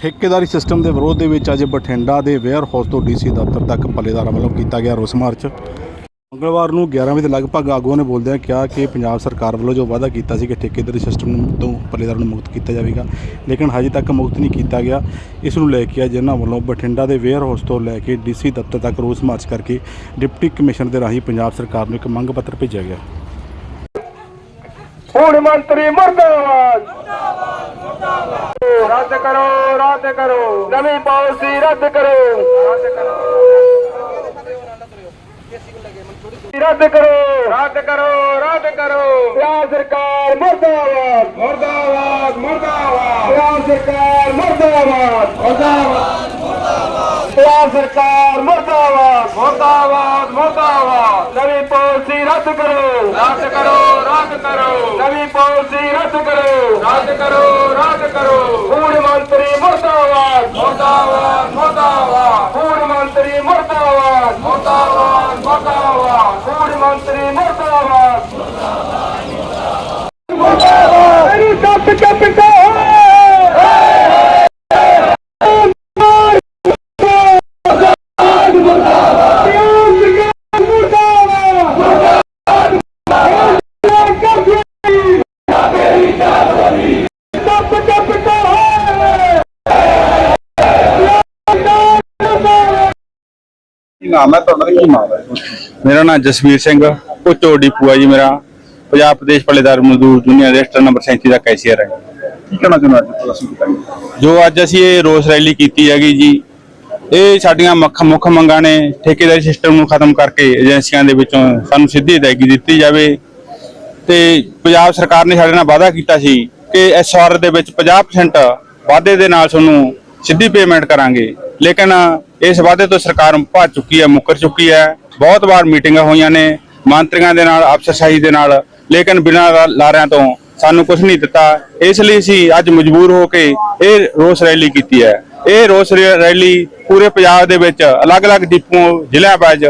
ਠੇਕੇਦਾਰੀ system ਦੇ ਵਿਰੋਧ ਦੇ ਵਿੱਚ ਅੱਜ ਬਠਿੰਡਾ ਦੇ ਵੇਅਰ ਹਾਊਸ ਤੋਂ ਡੀਸੀ ਦਫ਼ਤਰ ਤੱਕ ਪੱਲੇਦਾਰਾਂ ਵੱਲੋਂ ਕੀਤਾ ਗਿਆ ਰੋਸ ਮਾਰਚ। ਮੰਗਲਵਾਰ ਨੂੰ 11 ਵਜੇ ਦੇ ਲਗਭਗ ਆਗੂਆਂ ਨੇ ਬੋਲਦਿਆਂ ਕਿਹਾ ਕਿ ਪੰਜਾਬ ਸਰਕਾਰ ਵੱਲੋਂ ਜੋ ਵਾਅਦਾ ਕੀਤਾ ਸੀ ਕਿ ਠੇਕੇਦਾਰੀ ਸਿਸਟਮ ਤੋਂ ਪੱਲੇਦਾਰਾਂ ਨੂੰ ਮੁਕਤ ਕੀਤਾ ਜਾਵੇਗਾ, ਲੇਕਿਨ ਹਜੇ ਤੱਕ ਮੁਕਤ ਨਹੀਂ ਕੀਤਾ ਗਿਆ। ਇਸ ਨੂੰ ਲੈ ਕੇ ਅੱਜ ਇਹਨਾਂ ਵੱਲੋਂ ਬਠਿੰਡਾ ਦੇ ਵੇਅਰ ਹਾਊਸ ਤੋਂ ਲੈ ਕੇ ਡੀਸੀ ਦਫ਼ਤਰ ਤੱਕ ਰੋਸ ਮਾਰਚ ਕਰਕੇ ਡਿਪਟੀ ਕਮਿਸ਼ਨਰ ਦੇ ਰਾਹੀਂ ਪੰਜਾਬ ਸਰਕਾਰ ਨੂੰ ਇੱਕ ਮੰਗ ਪੱਤਰ ਭੇਜਿਆ ਗਿਆ। ਹੁਣ ਮੰਤਰੀ ਮਰਦਾਬਾਦ! ਰੱਦ ਕਰੋ ਰੱਦ ਕਰੋ। ਨਵੀਂ ਪਾਲਿਸੀ ਰੱਦ ਕਰੋ। ਰੱਦ ਕਰੋ ਰੱਦ ਕਰੋ। ਰੱਦ ਕਰੋ ਰੱਦ ਕਰੋ। ਪੰਜਾਬ ਸਰਕਾਰ ਮਰਦਾਬਾਦ। ਮਰਦਾਬਾਦ ਮਰਦਾਬਾਦ। ਪੰਜਾਬ ਸਰਕਾਰ ਮਰਦਾਬਾਦ। ਮਰਦਾਬਾਦ ਪੰਜਾਬ ਸਰਕਾਰ ਮਰਦਾਬਾਦ। ਮਰਦਾਬਾਦ ਮਰਦਾਬਾਦ। ਨਵੀਂ ਪਾਲਿਸੀ ਰੱਦ ਕਰੋ। ਰੱਦ ਕਰੋ ਰੱਦ ਕਰੋ। ਨਵੀਂ ਪਾਲਿਸੀ ਰੱਦ ਕਰੋ। ਰੱਦ ਕਰੋ ਰੱਦ ਕਰੋ। ਹੁਣ ਮੰਤਰੀ ਮਰਦਾਬਾਦ। ਮਰਦਾਬਾਦ ਮਰਦਾਬਾਦ। ਹੁਣ ਮੰਤਰੀ ਮਰਦਾਬਾਦ। ਮਰਦਾਬਾਦ ਮਰਦਾਬਾਦ। ਹੁਣ ਮੰਤਰੀ ਮਰਦਾਬਾਦ ਮਰਦਾਬਾਦ। ਕੀ ਨਾਮ ਹੈ ਤੁਹਾਡਾ ਤੇ ਕੀ ਨਾਮ ਹੈ? ਮੇਰਾ ਨਾਮ ਜਸਵੀਰ ਸਿੰਘ ਕੋਚੋ ਡਿਪੂ ਹੈ ਜੀ ਮੇਰਾ। ਪੰਜਾਬ ਪ੍ਰਦੇਸ਼ ਪੱਲੇਦਾਰ ਮਜ਼ਦੂਰ ਯੂਨੀਅਨ ਰਜਿਸਟਰ ਨੰਬਰ 37 ਦਾ ਕੈਸ਼ੀਅਰ ਹੈ। ਕੀ ਕਹਿਣਾ ਚਾਹੁੰਦਾ ਅੱਜ ਤੁਸੀਂ? ਬਤਾਈਏ ਜੋ ਅੱਜ ਅਸੀਂ ਇਹ ਰੋਸ ਰੈਲੀ ਕੀਤੀ ਹੈਗੀ ਜੀ ਇਹ ਸਾਡੀਆਂ ਮੁੱਖ ਮੁੱਖ ਮੰਗਾਂ ਨੇ। ਠੇਕੇਦਾਰੀ ਸਿਸਟਮ ਨੂੰ ਖਤਮ ਕਰਕੇ ਏਜੰਸੀਆਂ ਦੇ ਵਿੱਚੋਂ ਸਾਨੂੰ ਸਿੱਧੀ ਅਦਾਇਗੀ ਦਿੱਤੀ ਜਾਵੇ। ਤੇ ਪੰਜਾਬ ਸਰਕਾਰ ਨੇ ਸਾਡੇ ਨਾਲ ਵਾਅਦਾ ਕੀਤਾ ਸੀ ਕਿ ਐਸਆਰ ਦੇ ਵਿੱਚ 50% ਵਾਅਦੇ ਦੇ ਨਾਲ ਤੁਹਾਨੂੰ ਸਿੱਧੀ ਪੇਮੈਂਟ ਕਰਾਂਗੇ। ਲੇਕਿਨ ਇਸ ਵਾਅਦੇ ਤੋਂ ਸਰਕਾਰ ਭੱਜ ਚੁੱਕੀ ਹੈ ਮੁੱਕਰ ਚੁੱਕੀ ਹੈ। ਬਹੁਤ ਵਾਰ ਮੀਟਿੰਗਾਂ ਹੋਈਆਂ ਨੇ ਮੰਤਰੀਆਂ ਦੇ ਨਾਲ ਅਫਸਰਸ਼ਾਹੀ ਦੇ ਨਾਲ ਲੇਕਿਨ ਬਿਨਾਂ ਲਾਰਿਆਂ ਤੋਂ ਸਾਨੂੰ ਕੁਝ ਨਹੀਂ ਦਿੱਤਾ। ਇਸ ਲਈ ਅਸੀਂ ਅੱਜ ਮਜਬੂਰ ਹੋ ਕੇ ਇਹ ਰੋਸ ਰੈਲੀ ਕੀਤੀ ਹੈ। ਇਹ ਰੋਸ ਰੈਲੀ ਪੂਰੇ ਪੰਜਾਬ ਦੇ ਵਿੱਚ ਅਲੱਗ-ਅਲੱਗ ਡਿਪੂ ਜ਼ਿਲ੍ਹਿਆਂ ਵਾਈਜ਼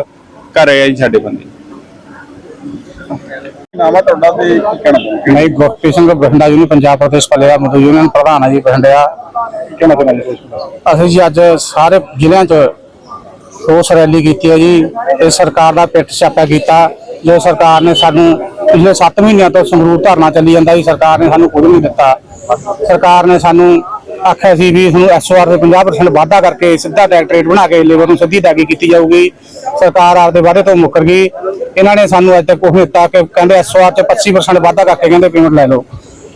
ਕਰ ਰਹੇ ਆ ਜੀ ਸਾਡੇ ਬੰਦੇ। ਨਾਮ ਹੈ ਤੁਹਾਡਾ ਤੇ ਕੀ ਕਹਿਣਾ ਮੈਂ ਗੁਰਪ੍ਰੀਤ ਸਿੰਘ ਬਠਿੰਡਾ ਯੂਨੀਅਨ ਪੰਜਾਬ ਪ੍ਰਦੇਸ਼ ਪੱਲੇਦਾਰ ਮਜ਼ਦੂਰ ਯੂਨੀਅਨ ਪ੍ਰਧਾਨ ਆ ਜੀ ਬਠਿੰਡਾ। ਕੀ ਕਹਿਣਾ ਚਾਹੁੰਦੇ ਅਸੀਂ ਜੀ ਅੱਜ ਸਾਰੇ ਜ਼ਿਲ੍ਹਿਆਂ 'ਚ ਰੋਸ ਰੈਲੀ ਕੀਤੀ ਹੈ ਜੀ। ਇਹ ਸਰਕਾਰ ਦਾ ਪਿੱਟ ਛਾਪਾ ਕੀਤਾ। ਜੋ ਸਰਕਾਰ ਨੇ ਸਾਨੂੰ ਪਿਛਲੇ 7 ਮਹੀਨਿਆਂ ਤੋਂ ਸੰਗਰੂਰ ਧਰਨਾ ਚੱਲੀ ਜਾਂਦਾ ਜੀ ਸਰਕਾਰ ਨੇ ਸਾਨੂੰ ਕੁਝ ਨਹੀਂ ਦਿੱਤਾ। ਸਰਕਾਰ ਨੇ ਸਾਨੂੰ ਆਖਿਆ ਸੀ ਵੀ ਤੁਹਾਨੂੰ ਐਸਓਆਰ ਦੇ 50% ਵਾਧਾ ਕਰਕੇ ਸਿੱਧਾ ਡਾਇਰੈਕਟਰੇਟ ਬਣਾ ਕੇ ਲੇਬਰ ਨੂੰ ਸਿੱਧੀ ਦਾਗੀ ਕੀਤੀ ਜਾਊਗੀ। ਸਰਕਾਰ ਆਪਦੇ ਵਾਅਦੇ ਤੋਂ ਮੁੱਕਰ ਗਈ। ਇਹਨਾਂ ਨੇ ਸਾਨੂੰ ਅੱਜ ਤੱਕ ਕੁਝ ਦਿੱਤਾ ਕਿ ਕਹਿੰਦੇ ਐਸਓਆਰ 'ਚ 25% ਵਾਧਾ ਕਰਕੇ ਕਹਿੰਦੇ ਪੇਮੈਂਟ ਲੈ ਲਓ।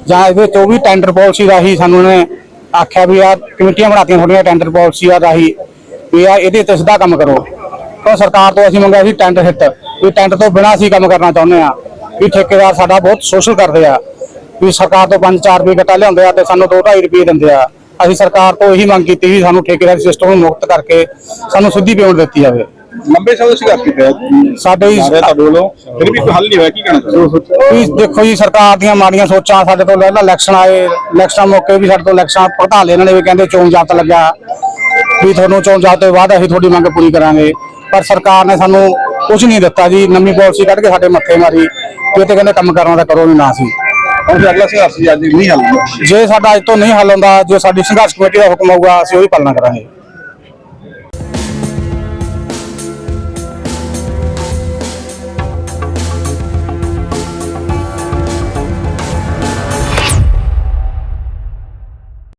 ਜਾਂ ਇਹਦੇ 'ਚ ਉਹ ਵੀ ਟੈਂਡਰ ਪਾਲਿਸੀ ਰਾਹੀਂ ਸਾਨੂੰ ਇਹਨੇ ਆਖਿਆ ਵੀ ਆ, ਕਮੇਟੀਆਂ ਬਣਾਤੀਆਂ ਤੁਹਾਡੀਆਂ ਟੈਂਡਰ ਪਾਲਿਸੀ ਆ ਰਾਹੀਂ, ਵੀ ਆ ਇਹਦੇ ਤੇ ਸਿੱਧਾ ਕੰਮ ਕਰੋ। ਤਾਂ ਸਰਕਾਰ ਤੋਂ ਅਸੀਂ ਮੰਗਿਆ ਸੀ ਟੈਂਡਰ ਹਿੱਤ ਵੀ ਟੈਂਡਰ ਤੋਂ ਬਿਨਾਂ ਅਸੀਂ ਕੰਮ ਕਰਨਾ ਚਾਹੁੰਦੇ ਆ ਵੀ ਠੇਕੇਦਾਰ ਸਾਡਾ ਬਹੁਤ ਸ਼ੋਸ਼ਲ ਕਰਦੇ ਆ। ਵੀ ਸਰਕਾਰ ਤੋਂ 5-4 ਰੁਪਏ ਘਟਾ ਲਿਆਉਂਦੇ ਆ ਤੇ ਸਾਨੂੰ 2-2.5 ਰੁਪਏ ਦਿੰਦੇ ਆ। ਅਸੀਂ ਸਰਕਾਰ ਤੋਂ ਇਹੀ ਮੰਗ ਕੀਤੀ ਸੀ ਸਾਨੂੰ ਠੇਕੇਦਾਰੀ ਸਿਸਟਮ ਨੂੰ ਮੁਕਤ ਕਰਕੇ ਸਾਨੂੰ ਸਿੱਧੀ ਪੇਮੈਂਟ ਦਿੱਤੀ ਜਾਵੇ। ਲੰਬੇ ਸਮੇਂ ਤੋਂ ਸੰਘਰਸ਼ ਕੀਤਾ ਹੈ ਸਾਡੇ ਹੀ ਤੁਹਾਡੇ ਵੱਲੋਂ ਫਿਰ ਵੀ ਕੋਈ ਹੱਲ ਨਹੀਂ ਹੋਇਆ ਕੀ ਕਹਿਣਾ ਚਾਹੁੰਦੇ? ਵੀ ਦੇਖੋ ਜੀ ਸਰਕਾਰ ਦੀਆਂ ਮਾੜੀਆਂ ਸੋਚਾਂ ਸਾਡੇ ਤੋਂ ਪਹਿਲਾਂ ਇਲੈਕਸ਼ਨ ਆਏ ਇਲੈਕਸ਼ਨ ਮੌਕੇ ਵੀ ਸਾਡੇ ਤੋਂ ਇਲੈਕਸ਼ਨ ਲਏ ਇਹਨਾਂ ਨੇ ਵੀ ਕਹਿੰਦੇ ਚੋਣ ਜਾਬਤਾ ਲੱਗਿਆ। ਵੀ ਤੁਹਾਨੂੰ ਚੋਣ ਜਾਬਤੇ ਤੋਂ ਬਾਅਦ ਅਸੀਂ ਤੁਹਾਡੀ ਮੰਗ ਪੂਰੀ ਕਰਾਂਗੇ। ਪਰ ਸਰਕਾਰ ਨੇ ਸਾਨੂੰ ਕੁਝ ਨਹੀਂ ਦਿੱਤਾ ਜੀ ਨਵੀਂ ਪਾਲਿਸੀ ਕੱਢ ਕੇ ਸਾਡੇ ਮੱਥੇ ਮਾਰੀ। ਵੀ ਇਹ ਤੇ ਕਹਿੰਦੇ ਕੰਮ ਕਰਨਾ ਤਾਂ ਕਰੋ ਨਹੀਂ ਨਾ ਸੀ ਹੁਣ ਅਗਲਾ ਸੰਘਰਸ਼ ਜੀ ਅੱਜ ਨਹੀਂ ਹੱਲ ਜੇ ਸਾਡਾ ਅੱਜ ਤੋਂ ਨਹੀਂ ਹੱਲ ਹੁੰਦਾ ਜੋ ਸਾਡੀ ਸੰਘਰਸ਼ ਕਮੇਟੀ ਦਾ ਹੁਕਮ ਹੋਊਗਾ ਅਸੀਂ ਉਹਦੀ ਪਾਲਣਾ ਕਰਾਂਗੇ।